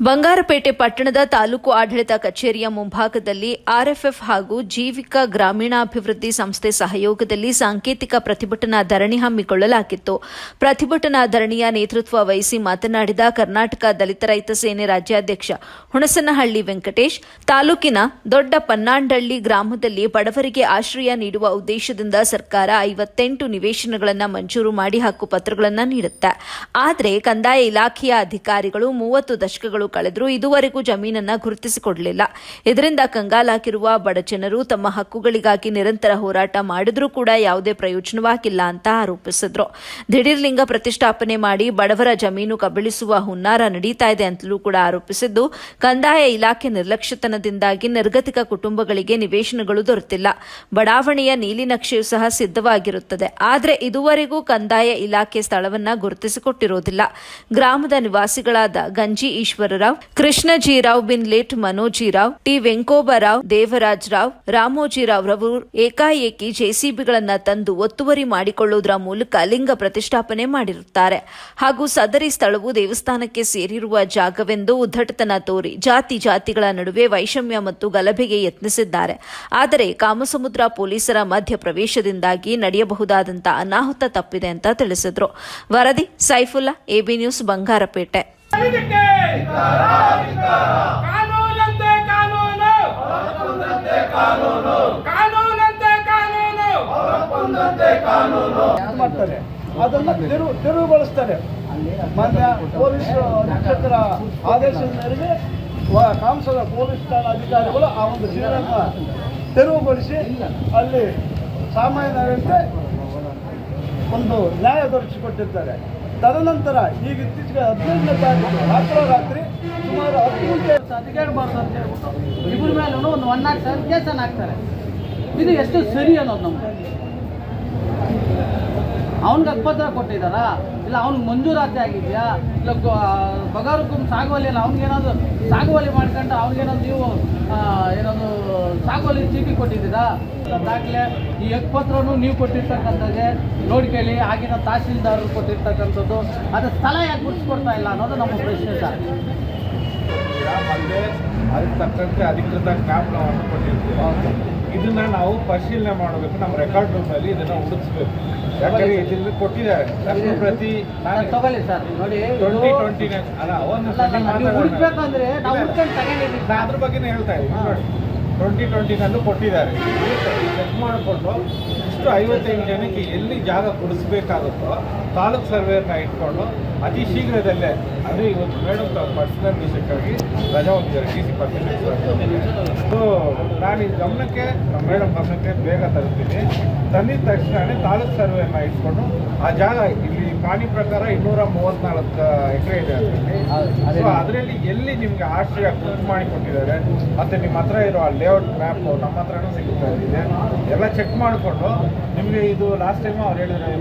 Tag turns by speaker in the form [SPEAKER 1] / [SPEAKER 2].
[SPEAKER 1] ಬಂಗಾರಪೇಟೆ ಪಟ್ಟಣದ ತಾಲೂಕು ಆಡಳಿತ ಕಚೇರಿಯ ಮುಂಭಾಗದಲ್ಲಿ ಆರ್ಎಫ್ಎಫ್ ಹಾಗೂ ಜೀವಿಕ ಗ್ರಾಮೀಣಾಭಿವೃದ್ಧಿ ಸಂಸ್ಥೆ ಸಹಯೋಗದಲ್ಲಿ ಸಾಂಕೇತಿಕ ಪ್ರತಿಭಟನಾ ಧರಣಿ ಹಮ್ಮಿಕೊಳ್ಳಲಾಗಿತ್ತು. ಪ್ರತಿಭಟನಾ ಧರಣಿಯ ನೇತೃತ್ವ ವಹಿಸಿ ಮಾತನಾಡಿದ ಕರ್ನಾಟಕ ದಲಿತ ರೈತ ಸೇನೆ ರಾಜ್ಯಾಧ್ಯಕ್ಷ ಹುಣಸನಹಳ್ಳಿ ವೆಂಕಟೇಶ್, ತಾಲೂಕಿನ ದೊಡ್ಡ ಪನ್ನಾಂಡಳ್ಳಿ ಗ್ರಾಮದಲ್ಲಿ ಬಡವರಿಗೆ ಆಶ್ರಯ ನೀಡುವ ಉದ್ದೇಶದಿಂದ ಸರ್ಕಾರ ಐವತ್ತೆಂಟು ನಿವೇಶನಗಳನ್ನು ಮಂಜೂರು ಮಾಡಿ ಹಕ್ಕುಪತ್ರಗಳನ್ನು ನೀಡುತ್ತೆ. ಆದರೆ ಕಂದಾಯ ಇಲಾಖೆಯ ಅಧಿಕಾರಿಗಳು ಮೂವತ್ತು ದಶಕಗಳು ಕಳೆದರೂ ಇದುವರೆಗೂ ಜಮೀನನ್ನ ಗುರುತಿಸಿಕೊಡಲಿಲ್ಲ. ಇದರಿಂದ ಕಂಗಾಲಾಗಿರುವ ಬಡ ಜನರು ತಮ್ಮ ಹಕ್ಕುಗಳಿಗಾಗಿ ನಿರಂತರ ಹೋರಾಟ ಮಾಡಿದ್ರೂ ಕೂಡ ಯಾವುದೇ ಪ್ರಯೋಜನವಾಗಿಲ್ಲ ಅಂತ ಆರೋಪಿಸಿದ್ರು. ದಿಢೀರ್ ಲಿಂಗ ಪ್ರತಿಷ್ಠಾಪನೆ ಮಾಡಿ ಬಡವರ ಜಮೀನು ಕಬಳಿಸುವ ಹುನ್ನಾರ ನಡೀತಾ ಇದೆ ಅಂತಲೂ ಕೂಡ ಆರೋಪಿಸಿದ್ದು, ಕಂದಾಯ ಇಲಾಖೆ ನಿರ್ಲಕ್ಷ್ಯತನದಿಂದಾಗಿ ನಿರ್ಗತಿಕ ಕುಟುಂಬಗಳಿಗೆ ನಿವೇಶನಗಳು ದೊರೆತಿಲ್ಲ. ಬಡಾವಣೆಯ ನೀಲಿನಕ್ಷೆಯು ಸಹ ಸಿದ್ಧವಾಗಿರುತ್ತದೆ. ಆದರೆ ಇದುವರೆಗೂ ಕಂದಾಯ ಇಲಾಖೆ ಸ್ಥಳವನ್ನ ಗುರುತಿಸಿಕೊಟ್ಟಿರೋದಿಲ್ಲ. ಗ್ರಾಮದ ನಿವಾಸಿಗಳಾದ ಗಂಜಿ ಈಶ್ವರರಾವ್ ಕೃಷ್ಣಜಿರಾವ್ ಬಿನ್ ಲೇಟ್ ಮನೋಜಿರಾವ್, ಟಿ ವೆಂಕೋಬರಾವ್ ದೇವರಾಜ್ ರಾವ್ ರಾಮೋಜಿರಾವ್ ರವರು ಏಕಾಏಕಿ ಜೆಸಿಬಿಗಳನ್ನ ತಂದು ಒತ್ತುವರಿ ಮಾಡಿಕೊಳ್ಳುವುದರ ಮೂಲಕ ಲಿಂಗ ಪ್ರತಿಷ್ಠಾಪನೆ ಮಾಡಿರುತ್ತಾರೆ. ಹಾಗೂ ಸದರಿ ಸ್ಥಳವು ದೇವಸ್ಥಾನಕ್ಕೆ ಸೇರಿರುವ ಜಾಗವೆಂದು ಉದ್ದಟತನ ತೋರಿ ಜಾತಿ ಜಾತಿಗಳ ನಡುವೆ ವೈಷಮ್ಯ ಮತ್ತು ಗಲಭೆಗೆ ಯತ್ನಿಸಿದ್ದಾರೆ. ಆದರೆ ಕಾಮಸಮುದ್ರ ಪೊಲೀಸರ ಮಧ್ಯ ಪ್ರವೇಶದಿಂದಾಗಿ ನಡೆಯಬಹುದಾದಂತಹ ಅನಾಹುತ ತಪ್ಪಿದೆ ಅಂತ ತಿಳಿಸಿದ್ರು. ವರದಿ, ಸೈಫುಲ್ಲಾ, ಎಬಿ ನ್ಯೂಸ್, ಬಂಗಾರಪೇಟೆ.
[SPEAKER 2] ಕಾನೂನಂತೆ ಕಾನೂನು. ಕಾನೂನಂತೆ ಕಾನೂನು.
[SPEAKER 3] ಮಾಡ್ತಾರೆ? ಅದನ್ನ ತಿರು ತೆರವುಗೊಳಿಸ್ತಾರೆ ಮಾನ್ಯ ಪೊಲೀಸ್ ಅಧೀಕ್ಷಕರ ಆದೇಶದ ಮೇರೆಗೆ ಕಾಂಸದ ಪೊಲೀಸ್ ಠಾಣಾ ಅಧಿಕಾರಿಗಳು ಆ ಒಂದು ಸೀರನ್ನು ತೆರವುಗೊಳಿಸಿ ಅಲ್ಲಿ ಸಾಮಾನ್ಯರಂತೆ ಒಂದು ನ್ಯಾಯ ದೊರಕಿಸಿಕೊಟ್ಟಿರ್ತಾರೆ ತದನಂತರ ಈಗ ಇತ್ತೀಚೆಗೆ ಹದಿನೈದನೇ ತಾರೀಕು ರಾತ್ರೋರಾತ್ರಿ ಸುಮಾರು ಹತ್ತು ಗಂಟೆ
[SPEAKER 4] ಅದಕ್ಕೇಳ್ಬಾರ್ದು ಅಂತ ಹೇಳ್ಬಿಟ್ಟು ಇಬ್ಬರ ಮೇಲೆ ಒಂದು ಒನ್ ನಾಟ್ ಸೆವೆನ್ ಕೇಸನ್ನು ಹಾಕ್ತಾರೆ ಇದು ಎಷ್ಟು ಸರಿ ಅನ್ನೋದು ನಮ್ಗೆ. ಅವ್ನಿಗೆ ಅಕ್ಪತ್ರ ಕೊಟ್ಟಿದ್ದಾರಾ? ಇಲ್ಲ ಅವ್ನಿಗೆ ಮಂಜೂರಾತಿ ಆಗಿದೆಯಾ? ಇಲ್ಲ ಬಗಾರಕ್ಕೂ ಸಾಗುವಲ್ಲಿ ಇಲ್ಲ ಅವ್ನಿಗೇನಾದ್ರು ಸಾಗುವಳಿ ಮಾಡ್ಕೊಂಡು ಅವ್ನಿಗೇನಾದ್ರು ನೀವು ಏನಾದ್ರು ಸಾಗುವಳಿ ಚೀಟಿ ಕೊಟ್ಟಿದ್ದೀರಾ? ದಾಖಲೆ ಈ ಹಕ್ಕುಪತ್ರನೂ ನೀವು ಕೊಟ್ಟಿರ್ತಕ್ಕಂಥದ್ದೇ. ಕೇಳಿ ಆಗಿನ ತಹಸೀಲ್ದಾರರು ಕೊಟ್ಟಿರ್ತಕ್ಕಂಥದ್ದು. ಅದು ಸ್ಥಳ ಯಾಕೆ ಮುಟ್ಟಿಸ್ಕೊಡ್ತಾ ಇಲ್ಲ ಅನ್ನೋದು ನಮ್ಮ ಪ್ರಶ್ನೆ ಸರ್.
[SPEAKER 5] ಅದಕ್ಕೆ ತಕ್ಕಂತೆ ಅಧಿಕೃತ ನಾವು ಕೊಟ್ಟಿರ್ತೀವಿ. ಇದನ್ನ ನಾವು ಪರಿಶೀಲನೆ ಮಾಡಬೇಕು ನಮ್ಮ ರೆಕಾರ್ಡ್ ರೂಮಲ್ಲಿ ಇದನ್ನ ಹುಡುಕ್ಸ್ಬೇಕು. ಯಾಕಂದ್ರೆ ಇದನ್ನ ಕೊಟ್ಟಿದ್ದಾರೆ. ಪ್ರತಿ ನಾನು.
[SPEAKER 4] ತಗೊಳ್ಳಿ ಸರ್. ನೋಡಿ
[SPEAKER 5] ಟ್ವೆಂಟಿ ಟ್ವೆಂಟಿ ಅಲ್ಲ ಒಂದು ಅದ್ರ ಬಗ್ಗೆನೇ ಹೇಳ್ತಾ ಇದ್ದೀನಿ ನೋಡಿ. ಟ್ವೆಂಟಿ ಟ್ವೆಂಟಿನಲ್ಲೂ ಕೊಟ್ಟಿದ್ದಾರೆ. ಚೆಕ್ ಮಾಡಿಕೊಂಡು ಇಷ್ಟು ಐವತ್ತೈದು ಜನಕ್ಕೆ ಎಲ್ಲಿ ಜಾಗ ಕೊಡಿಸ್ಬೇಕಾಗುತ್ತೋ ತಾಲೂಕು ಸರ್ವೇನ ಇಟ್ಕೊಂಡು ಅತಿ ಶೀಘ್ರದಲ್ಲೇ, ಅದು ಇವತ್ತು ಮೇಡಮ್ ಪರ್ಸನಲ್ ವಿಷಯಕ್ಕಾಗಿ ರಜಾ ಹೋಗಿದ್ದಾರೆ ಡಿ ಸಿ ಪರ್ಸೆಂಟ್ ಸೊ ನಾನು ಈ ಗಮನಕ್ಕೆ ನಮ್ಮ ಮೇಡಮ್ ಗಮನಕ್ಕೆ ಬೇಗ ತರ್ತೀನಿ ತಂದಿದ ತಕ್ಷಣವೇ ತಾಲೂಕು ಸರ್ವೇನ ಇಟ್ಕೊಂಡು ಆ ಜಾಗ ಇಲ್ಲಿ ಪಾಣಿ ಪ್ರಕಾರ ಇನ್ನೂರ ಮೂವತ್ನಾಲ್ಕು ಎಕರೆ ಇದೆ ಅದರಲ್ಲಿ. ಸೊ ಅದರಲ್ಲಿ ಎಲ್ಲಿ ನಿಮ್ಗೆ ಆಶ್ರಯ ಬುಕ್ ಮಾಡಿ ಕೊಟ್ಟಿದ್ದಾರೆ ಮತ್ತೆ ನಿಮ್ಮ ಹತ್ರ ಇರೋ ಆ ಲೇಔಟ್ ಮ್ಯಾಪ್ ನಮ್ಮ ಹತ್ರನೂ ಸಿಗುತ್ತಾ. ಇದೆ ಎಲ್ಲ ಚೆಕ್ ಮಾಡಿಕೊಂಡು ನಿಮಗೆ ಇದು ಲಾಸ್ಟ್ ಟೈಮ್ ಅವ್ರು ಹೇಳಿದ್ರೆ